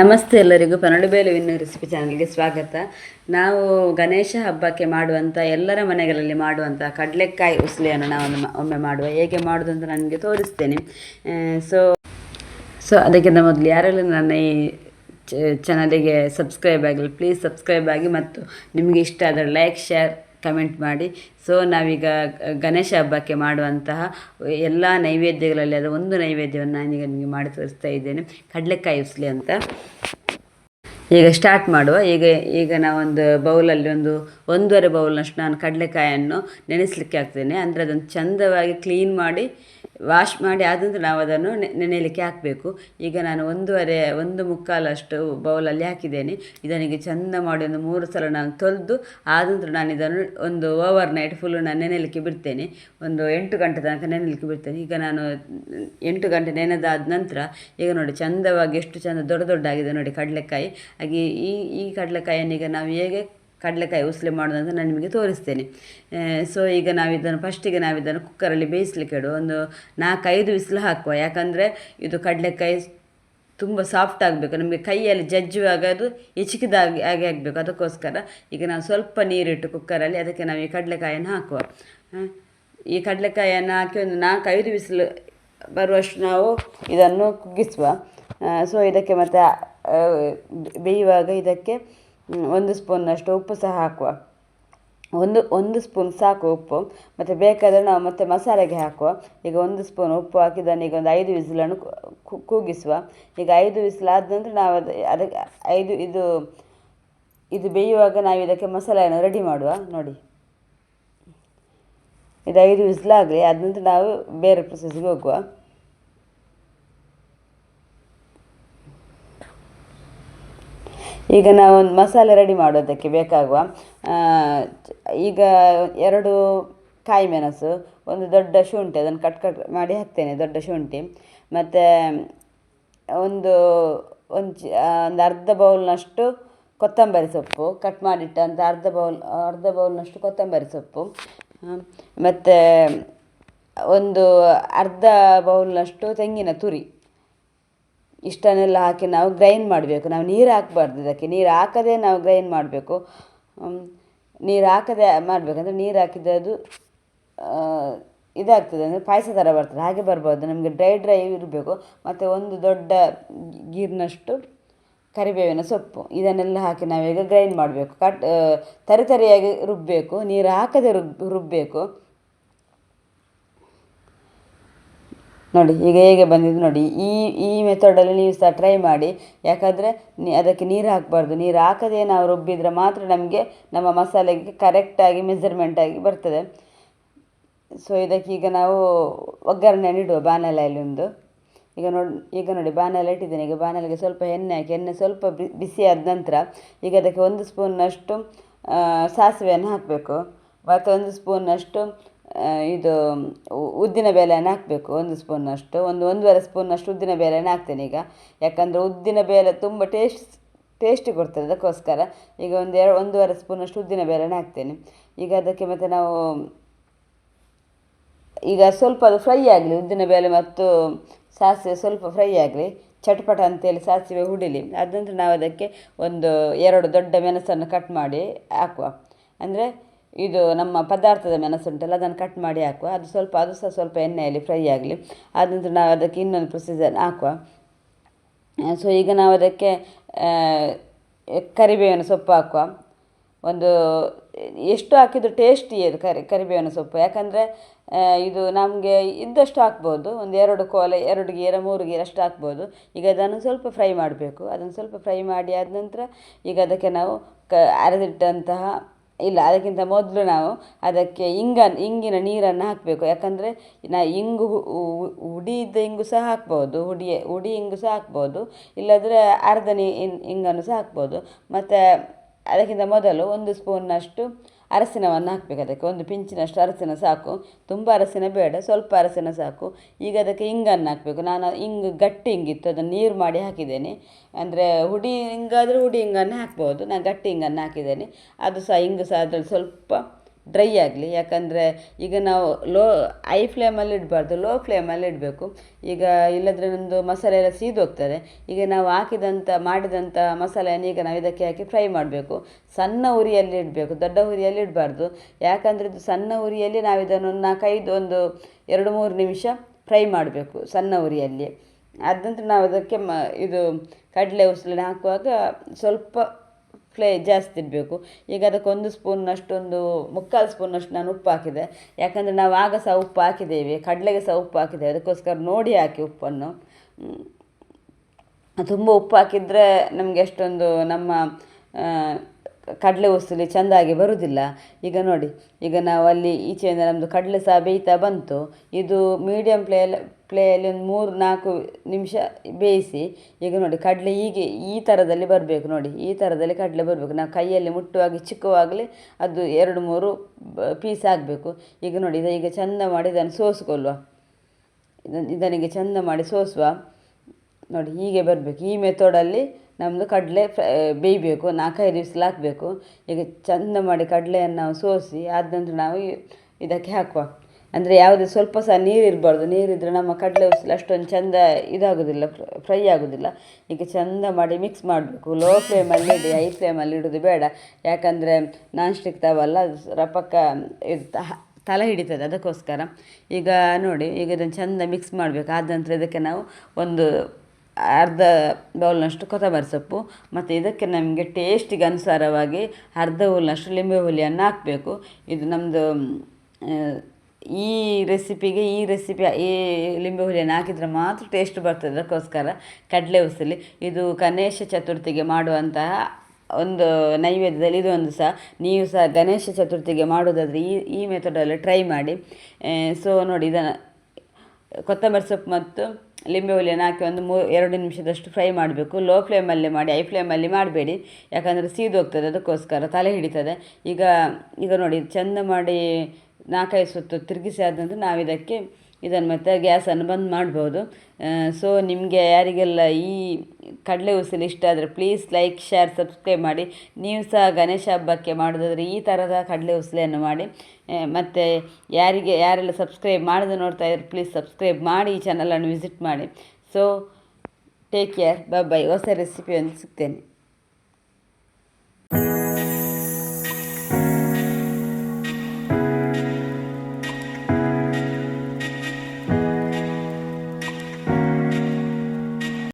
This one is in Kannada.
ನಮಸ್ತೆ ಎಲ್ಲರಿಗೂ ಪನಡು ಬೇಲುವಿನ ರೆಸಿಪಿ ಚಾನಲ್ಗೆ ಸ್ವಾಗತ. ನಾವು ಗಣೇಶ ಹಬ್ಬಕ್ಕೆ ಮಾಡುವಂಥ ಎಲ್ಲರ ಮನೆಗಳಲ್ಲಿ ಮಾಡುವಂಥ ಕಡಲೆಕಾಯಿ ಉಸ್ಲಿಯನ್ನು ನಾವು ಒಮ್ಮೆ ಮಾಡುವ. ಹೇಗೆ ಮಾಡೋದು ಅಂತ ನನಗೆ ತೋರಿಸ್ತೇನೆ. ಸೊ ಸೊ ಅದಕ್ಕಿಂತ ಮೊದಲು ಯಾರೆಲ್ಲ ನನ್ನ ಈ ಚಾನಲಿಗೆ ಸಬ್ಸ್ಕ್ರೈಬ್ ಆಗಿಲ್ಲ ಪ್ಲೀಸ್ ಸಬ್ಸ್ಕ್ರೈಬ್ ಆಗಿ ಮತ್ತು ನಿಮಗೆ ಇಷ್ಟ ಆದರೆ ಲೈಕ್ ಶೇರ್ ಕಮೆಂಟ್ ಮಾಡಿ. ಸೊ ನಾವೀಗ ಗಣೇಶ ಹಬ್ಬಕ್ಕೆ ಮಾಡುವಂತಹ ಎಲ್ಲ ನೈವೇದ್ಯಗಳಲ್ಲಿ ಅದು ಒಂದು ನೈವೇದ್ಯವನ್ನು ನಾನೀಗ ನಿಮಗೆ ಮಾಡಿ ತೋರಿಸ್ತಾ ಇದ್ದೇನೆ. ಕಡಲೆಕಾಯಿ ಉಸ್ಲಿ ಅಂತ. ಈಗ ಸ್ಟಾರ್ಟ್ ಮಾಡುವ. ಈಗ ಈಗ ನಾವೊಂದು ಬೌಲಲ್ಲಿ ಒಂದು ಒಂದೂವರೆ ಬೌಲ್ನಷ್ಟು ನಾನು ಕಡಲೆಕಾಯನ್ನು ನೆನೆಸಲಿಕ್ಕೆ ಹಾಕ್ತೇನೆ. ಅಂದರೆ ಅದನ್ನು ಚಂದವಾಗಿ ಕ್ಲೀನ್ ಮಾಡಿ ವಾಶ್ ಮಾಡಿ ಆದ ನಂತರ ನಾವು ಅದನ್ನು ನೆನೆಯಲಿಕ್ಕೆ ಹಾಕಬೇಕು. ಈಗ ನಾನು ಒಂದೂವರೆ, ಒಂದು ಮುಕ್ಕಾಲಷ್ಟು ಬೌಲಲ್ಲಿ ಹಾಕಿದ್ದೇನೆ. ಇದನಿಗೆ ಚಂದ ಮಾಡಿ ಒಂದು ಮೂರು ಸಲ ನಾನು ತೊಳೆದು ಆದ ನಾನು ಇದನ್ನು ಒಂದು ಓವರ್ ನೈಟ್ ಫುಲ್ಲು ನಾನು ನೆನೆಯಲಿಕ್ಕೆ ಬಿಡ್ತೇನೆ. ಒಂದು ಎಂಟು ಗಂಟೆ ತನಕ ನೆನೆಯಲಿಕ್ಕೆ ಬಿಡ್ತೇನೆ. ಈಗ ನಾನು ಎಂಟು ಗಂಟೆ ನೆನೆದಾದ ನಂತರ, ಈಗ ನೋಡಿ ಚಂದವಾಗಿ ಎಷ್ಟು ಚಂದ ದೊಡ್ಡ ದೊಡ್ಡ ಆಗಿದೆ ನೋಡಿ ಕಡಲೆಕಾಯಿ. ಹಾಗೆ ಈ ಈ ಕಡಲೆಕಾಯನ್ನು ಈಗ ನಾವು ಹೇಗೆ ಕಡಲೆಕಾಯಿ ಉಸಲೆ ಮಾಡೋದಂತ ನಾನು ನಿಮಗೆ ತೋರಿಸ್ತೇನೆ. ಸೊ ಈಗ ನಾವಿದನ್ನು ಫಸ್ಟಿಗೆ ನಾವು ಇದನ್ನು ಕುಕ್ಕರಲ್ಲಿ ಬೇಯಿಸ್ಲಿಕ್ಕೆ ಇಡು. ಒಂದು ನಾಲ್ಕೈದು ಬಿಸಿಲು ಹಾಕುವ. ಯಾಕಂದರೆ ಇದು ಕಡಲೆಕಾಯಿ ತುಂಬ ಸಾಫ್ಟ್ ಆಗಬೇಕು. ನಮಗೆ ಕೈಯಲ್ಲಿ ಜಜ್ಜುವಾಗ ಅದು ಹೆಚ್ಚಿಕಿದಾಗಿ ಹಾಗೆ ಆಗಬೇಕು. ಅದಕ್ಕೋಸ್ಕರ ಈಗ ನಾವು ಸ್ವಲ್ಪ ನೀರಿಟ್ಟು ಕುಕ್ಕರಲ್ಲಿ ಅದಕ್ಕೆ ನಾವು ಈ ಕಡಲೆಕಾಯನ್ನು ಹಾಕುವ. ಈ ಕಡಲೆಕಾಯನ್ನು ಹಾಕಿ ಒಂದು ನಾಲ್ಕೈದು ಬಿಸಿಲು ಬರುವಷ್ಟು ನಾವು ಇದನ್ನು ಕುಗ್ಗಿಸುವ. ಸೊ ಇದಕ್ಕೆ ಮತ್ತು ಬೇಯುವಾಗ ಇದಕ್ಕೆ ಒಂದು ಸ್ಪೂನ್ನಷ್ಟು ಉಪ್ಪು ಸಹ ಹಾಕುವ. ಒಂದು ಒಂದು ಸ್ಪೂನ್ ಸಾಕು ಉಪ್ಪು. ಮತ್ತು ಬೇಕಾದರೆ ನಾವು ಮತ್ತೆ ಮಸಾಲೆಗೆ ಹಾಕುವ. ಈಗ ಒಂದು ಸ್ಪೂನ್ ಉಪ್ಪು ಹಾಕಿದ್ದನ್ನು ಈಗ ಒಂದು ಐದು ವಿಸಿಲನ್ನು ಕೂಗಿಸುವ. ಈಗ ಐದು ವಿಸಿಲ್ ಆದ ನಂತರ ನಾವು ಅದು, ಅದಕ್ಕೆ ಐದು, ಇದು ಇದು ಬೇಯುವಾಗ ನಾವು ಇದಕ್ಕೆ ಮಸಾಲೆಯನ್ನು ರೆಡಿ ಮಾಡುವ. ನೋಡಿ. ಇದು ಐದು ವಿಸಿಲಾಗಲಿ. ಆದ ನಂತರ ನಾವು ಬೇರೆ ಪ್ರೊಸೆಸ್ಗೆ ಹೋಗುವ. ಈಗ ನಾವು ಮಸಾಲೆ ರೆಡಿ ಮಾಡೋದಕ್ಕೆ ಬೇಕಾಗುವ ಈಗ ಎರಡು ಕಾಯಿ ಮೆಣಸು, ಒಂದು ದೊಡ್ಡ ಶುಂಠಿ, ಅದನ್ನು ಕಟ್ ಕಟ್ ಮಾಡಿ ಹಾಕ್ತೇನೆ, ದೊಡ್ಡ ಶುಂಠಿ. ಮತ್ತು ಒಂದು ಒಂದು ಒಂದು ಅರ್ಧ ಬೌಲ್ನಷ್ಟು ಕೊತ್ತಂಬರಿ ಸೊಪ್ಪು ಕಟ್ ಮಾಡಿಟ್ಟಂಥ ಅರ್ಧ ಬೌಲ್, ಅರ್ಧ ಬೌಲ್ನಷ್ಟು ಕೊತ್ತಂಬರಿ ಸೊಪ್ಪು. ಮತ್ತು ಒಂದು ಅರ್ಧ ಬೌಲ್ನಷ್ಟು ತೆಂಗಿನ ತುರಿ. ಇಷ್ಟನ್ನೆಲ್ಲ ಹಾಕಿ ನಾವು ಗ್ರೈಂಡ್ ಮಾಡಬೇಕು. ನಾವು ನೀರು ಹಾಕಬಾರ್ದು ಇದಕ್ಕೆ. ನೀರು ಹಾಕದೆ ನಾವು ಗ್ರೈಂಡ್ ಮಾಡಬೇಕು. ನೀರು ಹಾಕದೆ ಮಾಡಬೇಕಂದ್ರೆ ನೀರು ಹಾಕಿದ್ರೆ ಅದು ಇದಾಗ್ತದೆ. ಅಂದರೆ ಪಾಯಸ ಥರ ಬರ್ತದೆ. ಹಾಗೆ ಬರ್ಬೋದು. ನಮಗೆ ಡ್ರೈ ಡ್ರೈ ಇರಬೇಕು. ಮತ್ತು ಒಂದು ದೊಡ್ಡ ಗೀರ್ನಷ್ಟು ಕರಿಬೇವಿನ ಸೊಪ್ಪು. ಇದನ್ನೆಲ್ಲ ಹಾಕಿ ನಾವೀಗ ಗ್ರೈಂಡ್ ಮಾಡಬೇಕು. ಕಟ್ ತರಿತರಿಯಾಗಿ ರುಬ್ಬಬೇಕು ನೀರು ಹಾಕದೆ ರುಬ್ ರುಬ್ಬಬೇಕು ನೋಡಿ ಈಗ ಹೇಗೆ ಬಂದಿದ್ದು ನೋಡಿ. ಈ ಈ ಮೆಥಡಲ್ಲಿ ನೀವು ಸಹ ಟ್ರೈ ಮಾಡಿ. ಯಾಕಂದರೆ ಅದಕ್ಕೆ ನೀರು ಹಾಕಬಾರ್ದು. ನೀರು ಹಾಕದೇ ನಾವು ರುಬ್ಬಿದರೆ ಮಾತ್ರ ನಮಗೆ ನಮ್ಮ ಮಸಾಲೆಗೆ ಕರೆಕ್ಟಾಗಿ ಮೆಜರ್ಮೆಂಟಾಗಿ ಬರ್ತದೆ. ಸೊ ಇದಕ್ಕೆ ಈಗ ನಾವು ಒಗ್ಗರಣೆಯನ್ನು ಇಡುವ ಬಾಣಲೆಯಲ್ಲಿ ಒಂದು. ಈಗ ನೋಡಿ ಈಗ ನೋಡಿ, ಬಾಣಲೆ ಇಟ್ಟಿದ್ದೇನೆ. ಈಗ ಬಾಣಲೆಗೆ ಸ್ವಲ್ಪ ಎಣ್ಣೆ ಹಾಕಿ, ಎಣ್ಣೆ ಸ್ವಲ್ಪ ಬಿಸಿ ಆದ ನಂತರ ಈಗ ಅದಕ್ಕೆ ಒಂದು ಸ್ಪೂನ್ನಷ್ಟು ಸಾಸಿವೆಯನ್ನು ಹಾಕಬೇಕು. ಮತ್ತು ಒಂದು ಸ್ಪೂನ್ನಷ್ಟು ಇದು ಉದ್ದಿನ ಬೇಳೆಯನ್ನು ಹಾಕಬೇಕು. ಒಂದು ಸ್ಪೂನಷ್ಟು, ಒಂದು ಒಂದೂವರೆ ಸ್ಪೂನಷ್ಟು ಉದ್ದಿನ ಬೇಳೆಯನ್ನು ಹಾಕ್ತೇನೆ ಈಗ. ಯಾಕಂದರೆ ಉದ್ದಿನ ಬೇಳೆ ತುಂಬ ಟೇಸ್ಟ್, ಟೇಸ್ಟಿ ಕೊಡ್ತದೆ ಅದಕ್ಕೋಸ್ಕರ. ಈಗ ಒಂದು ಎರಡು, ಒಂದೂವರೆ ಸ್ಪೂನಷ್ಟು ಉದ್ದಿನ ಬೇಳೆಯನ್ನು ಹಾಕ್ತೇನೆ. ಈಗ ಅದಕ್ಕೆ ಮತ್ತೆ ನಾವು, ಈಗ ಸ್ವಲ್ಪ ಅದು ಫ್ರೈ ಆಗಲಿ, ಉದ್ದಿನ ಬೇಳೆ ಮತ್ತು ಸಾಸಿವೆ ಸ್ವಲ್ಪ ಫ್ರೈ ಆಗಲಿ, ಚಟ್ಪಟ ಅಂತೇಳಿ ಸಾಸಿವೆ ಹುಡಿಲಿ. ಅದ ನಂತರ ನಾವು ಅದಕ್ಕೆ ಒಂದು ಎರಡು ದೊಡ್ಡ ಮೆಣಸನ್ನು ಕಟ್ ಮಾಡಿ ಹಾಕುವ. ಅಂದರೆ ಇದು ನಮ್ಮ ಪದಾರ್ಥದ ಮೆಣಸು ಉಂಟಲ್ಲ, ಅದನ್ನು ಕಟ್ ಮಾಡಿ ಹಾಕುವ. ಅದು ಸ್ವಲ್ಪ, ಅದು ಸಹ ಸ್ವಲ್ಪ ಎಣ್ಣೆಯಲ್ಲಿ ಫ್ರೈ ಆಗಲಿ. ಆದ ನಾವು ಅದಕ್ಕೆ ಇನ್ನೊಂದು ಪ್ರೊಸೀಜರ್ ಹಾಕುವ. ಸೊ ಈಗ ನಾವು ಅದಕ್ಕೆ ಕರಿಬೇವಿನ ಸೊಪ್ಪು ಹಾಕುವ. ಒಂದು, ಎಷ್ಟು ಹಾಕಿದ್ರು ಟೇಸ್ಟಿ ಅದು ಕರಿ, ಕರಿಬೇವಿನ ಸೊಪ್ಪು. ಯಾಕಂದರೆ ಇದು ನಮಗೆ ಇದ್ದಷ್ಟು ಹಾಕ್ಬೋದು. ಒಂದು ಎರಡು ಕೋಲೆ, ಎರಡು ಗೀರ, ಮೂರು ಗೀರ ಅಷ್ಟು ಹಾಕ್ಬೋದು. ಈಗ ಅದನ್ನು ಸ್ವಲ್ಪ ಫ್ರೈ ಮಾಡಬೇಕು. ಅದನ್ನು ಸ್ವಲ್ಪ ಫ್ರೈ ಮಾಡಿ ಆದ ನಂತರ ಈಗ ಅದಕ್ಕೆ ನಾವು ಕ, ಅರೆದಿಟ್ಟಂತಹ ಇಲ್ಲ, ಅದಕ್ಕಿಂತ ಮೊದಲು ನಾವು ಅದಕ್ಕೆ ಇಂಗ, ಇಂಗಿನ ನೀರನ್ನು ಹಾಕಬೇಕು. ಯಾಕಂದರೆ ನಾ ಇಂಗು ಹುಡಿದ ಇಂಗು ಸಹ ಹಾಕ್ಬೋದು ಹುಡಿ ಹುಡಿ ಇಂಗು ಸಹ ಹಾಕ್ಬೋದು, ಇಲ್ಲದ್ರೆ ಅರ್ಧ ನೀ ಇಂಗನ್ನು ಸಹ ಹಾಕ್ಬೋದು. ಮತ್ತು ಅದಕ್ಕಿಂತ ಮೊದಲು ಒಂದು ಸ್ಪೂನ್ನಷ್ಟು ಅರಸಿನವನ್ನು ಹಾಕಬೇಕು ಅದಕ್ಕೆ. ಒಂದು ಪಿಂಚಿನಷ್ಟು ಅರಸಿನ ಸಾಕು. ತುಂಬ ಅರಸಿನ ಬೇಡ, ಸ್ವಲ್ಪ ಅರಸಿನ ಸಾಕು. ಈಗ ಅದಕ್ಕೆ ಇಂಗನ್ನು ಹಾಕಬೇಕು. ನಾನು ಇಂಗು ಗಟ್ಟಿ ಹಿಂಗಿತ್ತು ಅದನ್ನು ನೀರು ಮಾಡಿ ಹಾಕಿದ್ದೇನೆ. ಅಂದರೆ ಹುಡಿ ಹಿಂಗಾದರೂ ಹುಡಿ ಇಂಗನ್ನು ಹಾಕ್ಬೋದು. ನಾನು ಗಟ್ಟಿ ಇಂಗನ್ನು ಹಾಕಿದ್ದೇನೆ. ಅದು ಸಹ ಇಂಗು ಸಹ ಅದರಲ್ಲಿ ಸ್ವಲ್ಪ ಡ್ರೈ ಆಗಲಿ. ಯಾಕಂದರೆ ಈಗ ನಾವು ಲೋ ಐ ಫ್ಲೇಮಲ್ಲಿ ಇಡಬಾರ್ದು ಲೋ ಫ್ಲೇಮಲ್ಲಿ ಇಡಬೇಕು. ಈಗ ಇಲ್ಲದ್ರೆ ನಮ್ಮದು ಮಸಾಲೆ ಎಲ್ಲ ಸೀದೋಗ್ತದೆ. ಈಗ ನಾವು ಹಾಕಿದಂಥ ಮಾಡಿದಂಥ ಮಸಾಲೆಯನ್ನು ಈಗ ನಾವು ಇದಕ್ಕೆ ಹಾಕಿ ಫ್ರೈ ಮಾಡಬೇಕು. ಸಣ್ಣ ಉರಿಯಲ್ಲಿ ಇಡಬೇಕು, ದೊಡ್ಡ ಉರಿಯಲ್ಲಿ ಇಡಬಾರ್ದು. ಯಾಕಂದರೆ ಇದು ಸಣ್ಣ ಉರಿಯಲ್ಲಿ ನಾವು ಇದನ್ನು ನಾಲ್ಕೈದು, ಒಂದು ಎರಡು, ಮೂರು ನಿಮಿಷ ಫ್ರೈ ಮಾಡಬೇಕು ಸಣ್ಣ ಉರಿಯಲ್ಲಿ. ಅದಂತ ನಾವು ಅದಕ್ಕೆ ಮ, ಇದು ಕಡಲೆ ಉಸುಲಿನ ಹಾಕುವಾಗ ಸ್ವಲ್ಪ ಫ್ಲೇ ಜಾಸ್ತಿ ಇರಬೇಕು. ಈಗ ಅದಕ್ಕೆ ಒಂದು ಸ್ಪೂನ್ನಷ್ಟು ಒಂದು ಮುಕ್ಕಾಲು ಸ್ಪೂನಷ್ಟು ನಾನು ಉಪ್ಪು ಹಾಕಿದೆ. ಯಾಕಂದರೆ ನಾವು ಆಗ ಸಹ ಉಪ್ಪು ಹಾಕಿದ್ದೇವೆ, ಕಡಲೆಗೆ ಸಹ ಉಪ್ಪು ಹಾಕಿದ್ದೇವೆ. ಅದಕ್ಕೋಸ್ಕರ ನೋಡಿ ಹಾಕಿ ಉಪ್ಪನ್ನು. ತುಂಬ ಉಪ್ಪು ಹಾಕಿದರೆ ನಮಗೆ ಅಷ್ಟೊಂದು ನಮ್ಮ ಕಡಲೆ ಉಸುಲಿ ಚೆಂದಾಗಿ ಬರುವುದಿಲ್ಲ ಈಗ ನೋಡಿ, ಈಗ ನಾವು ಅಲ್ಲಿ ಈಚೆಯಿಂದ ನಮ್ಮದು ಕಡಲೆ ಸಹ ಬೇಯ್ತಾ ಬಂತು. ಇದು ಮೀಡಿಯಮ್ ಫ್ಲೇಯಲ್ಲಿ ಫ್ಲೇಯಲ್ಲಿ ಒಂದು ಮೂರು ನಾಲ್ಕು ನಿಮಿಷ ಬೇಯಿಸಿ, ಈಗ ನೋಡಿ ಕಡಲೆ ಹೀಗೆ ಈ ಥರದಲ್ಲಿ ಬರಬೇಕು ನೋಡಿ, ಈ ಥರದಲ್ಲಿ ಕಡಲೆ ಬರಬೇಕು. ನಾವು ಕೈಯಲ್ಲಿ ಮುಟ್ಟುವಾಗಿ ಚಿಕ್ಕವಾಗಲಿ ಅದು ಎರಡು ಮೂರು ಪೀಸ್ ಆಗಬೇಕು. ಈಗ ನೋಡಿ ಇದು ಈಗ ಚೆಂದ ಮಾಡಿ ಇದನ್ನು ಸೋಸಿಕೊಳ್ಳುವ. ಇದನ್ನು ಇದನಿಗೆ ಚೆಂದ ಮಾಡಿ ಸೋಸುವ. ನೋಡಿ ಹೀಗೆ ಬರಬೇಕು. ಈ ಮೆಥಡಲ್ಲಿ ನಮ್ಮದು ಕಡಲೆ ಬೇಯಬೇಕು. ನಾಲ್ಕೈದು ವಿಸಿಲ್ ಹಾಕಬೇಕು. ಈಗ ಚೆಂದ ಮಾಡಿ ಕಡಲೆಯನ್ನು ನಾವು ಸೋಸಿ, ಆದ ನಂತರ ನಾವು ಇದಕ್ಕೆ ಹಾಕುವ. ಅಂದರೆ ಯಾವುದೇ ಸ್ವಲ್ಪ ಸಹ ನೀರು ಇರಬಾರ್ದು. ನೀರಿದ್ದರೆ ನಮ್ಮ ಕಡಲೆ ಉಸಲು ಅಷ್ಟೊಂದು ಚೆಂದ ಇದಾಗೋದಿಲ್ಲ ಫ್ರೈ ಆಗೋದಿಲ್ಲ. ಈಗ ಚೆಂದ ಮಾಡಿ ಮಿಕ್ಸ್ ಮಾಡಬೇಕು. ಲೋ ಫ್ಲೇಮಲ್ಲಿ ಇಡಿ ಹೈ ಫ್ಲೇಮಲ್ಲಿ ಇಡೋದು ಬೇಡ. ಯಾಕಂದರೆ ನಾನ್ ಸ್ಟಿಕ್ ತಾವಲ್ಲ ರಪಕ್ಕ ಇದು ತಲೆ ಹಿಡಿತದೆ ಅದಕ್ಕೋಸ್ಕರ. ಈಗ ನೋಡಿ, ಈಗ ಇದನ್ನು ಚೆಂದ ಮಿಕ್ಸ್ ಮಾಡಬೇಕು. ಆದ ನಂತರ ಇದಕ್ಕೆ ನಾವು ಒಂದು ಅರ್ಧ ಬೌಲ್ನಷ್ಟು ಕೊತ್ತಂಬರಿ ಸೊಪ್ಪು, ಮತ್ತು ಇದಕ್ಕೆ ನಮಗೆ ಟೇಸ್ಟಿಗೆ ಅನುಸಾರವಾಗಿ ಅರ್ಧ ಬೌಲ್ನಷ್ಟು ಲಿಂಬೆ ಹುಲಿಯನ್ನು ಹಾಕಬೇಕು. ಇದು ನಮ್ಮದು ಈ ರೆಸಿಪಿಗೆ ಈ ರೆಸಿಪಿ ಈ ಲಿಂಬೆ ಹುಳಿಯನ್ನು ಹಾಕಿದರೆ ಮಾತ್ರ ಟೇಸ್ಟ್ ಬರ್ತದೆ. ಅದಕ್ಕೋಸ್ಕರ ಕಡಲೆ ಉಸಲಿ, ಇದು ಗಣೇಶ ಚತುರ್ಥಿಗೆ ಮಾಡುವಂತಹ ಒಂದು ನೈವೇದ್ಯದಲ್ಲಿ ಇದೊಂದು ಸಹ. ನೀವು ಸಹ ಗಣೇಶ ಚತುರ್ಥಿಗೆ ಮಾಡೋದಾದರೆ ಈ ಈ ಮೆಥಡಲ್ಲಿ ಟ್ರೈ ಮಾಡಿ. ಸೊ ನೋಡಿ, ಇದನ್ನು ಕೊತ್ತಂಬರಿ ಸೊಪ್ಪು ಮತ್ತು ಲಿಂಬೆ ಹುಳಿಯನ್ನು ಹಾಕಿ ಒಂದು ಮೂ, ಎರಡು ನಿಮಿಷದಷ್ಟು ಫ್ರೈ ಮಾಡಬೇಕು. ಲೋ ಫ್ಲೇಮಲ್ಲಿ ಮಾಡಿ ಐ ಫ್ಲೇಮಲ್ಲಿ ಮಾಡಬೇಡಿ. ಯಾಕಂದರೆ ಸೀದೋಗ್ತದೆ, ಅದಕ್ಕೋಸ್ಕರ ತಲೆ ಹಿಡಿತದೆ. ಈಗ ಈಗ ನೋಡಿ, ಚೆಂದ ಮಾಡಿ ನಾಲ್ಕೈದು ಸುತ್ತು ತಿರುಗಿಸಿ ಆದ ನಂತರ ನಾವು ಇದಕ್ಕೆ ಇದನ್ನು ಮತ್ತೆ ಗ್ಯಾಸನ್ನು ಬಂದ್ ಮಾಡ್ಬೋದು. ಸೊ ನಿಮಗೆ ಯಾರಿಗೆಲ್ಲ ಈ ಕಡಲೆ ಉಸಿಲು ಇಷ್ಟ ಆದರೆ ಪ್ಲೀಸ್ ಲೈಕ್ ಶೇರ್ ಸಬ್ಸ್ಕ್ರೈಬ್ ಮಾಡಿ. ನೀವು ಸಹ ಗಣೇಶ ಹಬ್ಬಕ್ಕೆ ಮಾಡೋದಾದರೆ ಈ ಥರದ ಕಡಲೆ ಉಸಲೆಯನ್ನು ಮಾಡಿ. ಮತ್ತು ಯಾರಿಗೆ, ಯಾರೆಲ್ಲ ಸಬ್ಸ್ಕ್ರೈಬ್ ಮಾಡದೆ ನೋಡ್ತಾ ಇದ್ರೆ ಪ್ಲೀಸ್ ಸಬ್ಸ್ಕ್ರೈಬ್ ಮಾಡಿ ಈ ಚಾನಲನ್ನು ವಿಸಿಟ್ ಮಾಡಿ. So take care bye bye ಹೊಸ ರೆಸಿಪಿಯನ್ನು ಸಿಗ್ತೇನೆ.